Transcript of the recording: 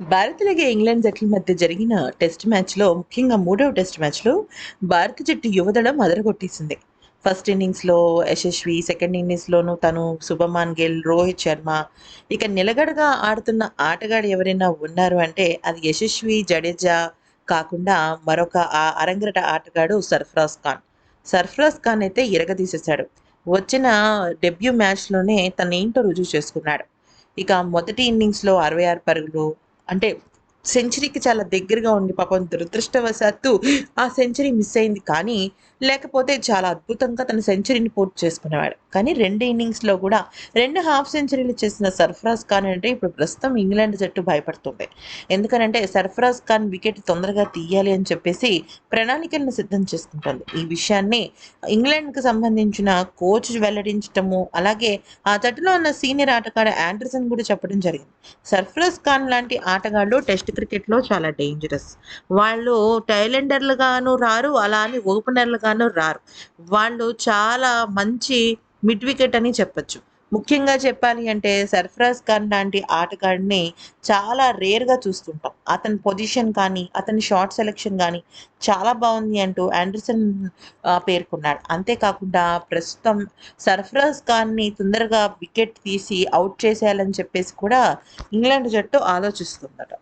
భారత్ అలాగే ఇంగ్లాండ్ జట్ల మధ్య జరిగిన టెస్ట్ మ్యాచ్లో ముఖ్యంగా మూడవ టెస్ట్ మ్యాచ్లో భారత జట్టు యువదళం అదరగొట్టేసింది. ఫస్ట్ ఇన్నింగ్స్లో యశస్వి సెకండ్ ఇన్నింగ్స్లోనూ తను శుభమాన్ గిల్ రోహిత్ శర్మ. ఇక నిలగడగా ఆడుతున్న ఆటగాడు ఎవరైనా ఉన్నారు అంటే అది యశస్వి జడేజా కాకుండా మరొక ఆ అరంగరట ఆటగాడు సర్ఫరాజ్ ఖాన్. సర్ఫరాజ్ ఖాన్ అయితే ఇరగదీసేశాడు. వచ్చిన డెబ్యూ మ్యాచ్లోనే తను ఏంటో రుజువు చేసుకున్నాడు. ఇక మొదటి ఇన్నింగ్స్లో అరవై ఆరు పరుగులు అంటే సెంచరీకి చాలా దగ్గరగా ఉండి పాపం దురదృష్టవశాత్తు ఆ సెంచరీ మిస్ అయింది. కానీ లేకపోతే చాలా అద్భుతంగా తన సెంచరీని పూర్తి చేసుకునేవాడు. కానీ రెండు ఇన్నింగ్స్లో కూడా రెండు హాఫ్ సెంచరీలు చేసిన సర్ఫరాజ్ ఖాన్ అంటే ఇప్పుడు ప్రస్తుతం ఇంగ్లాండ్ జట్టు భయపడుతుంది. ఎందుకనంటే సర్ఫరాజ్ ఖాన్ వికెట్ తొందరగా తీయాలి అని చెప్పేసి ప్రణాళికలను సిద్ధం చేసుకుంటుంది. ఈ విషయాన్ని ఇంగ్లాండ్కి సంబంధించిన కోచ్ వెల్లడించటము అలాగే ఆ జట్టులో ఉన్న సీనియర్ ఆటగాడు ఆండర్సన్ కూడా చెప్పడం జరిగింది. సర్ఫరాజ్ ఖాన్ లాంటి ఆటగాళ్ళు టెస్ట్ క్రికెట్లో చాలా డేంజరస్ వాళ్ళు టైలెండర్లుగాను రారు అలా అని ఓపెనర్లుగాను రారు. వాళ్ళు చాలా మంచి మిడ్ వికెట్ అని చెప్పొచ్చు. ముఖ్యంగా చెప్పాలి అంటే సర్ఫరాజ్ ఖాన్ లాంటి ఆటగాడిని చాలా రేర్గా చూస్తుంటాం. అతని పొజిషన్ కానీ అతని షార్ట్ సెలెక్షన్ కానీ చాలా బాగుంది అంటూ ఆండర్సన్ పేర్కొన్నాడు. అంతేకాకుండా ప్రస్తుతం సర్ఫరాజ్ ఖాన్ని తొందరగా వికెట్ తీసి అవుట్ చేసేయాలని చెప్పేసి కూడా ఇంగ్లాండ్ జట్టు ఆలోచిస్తుందట.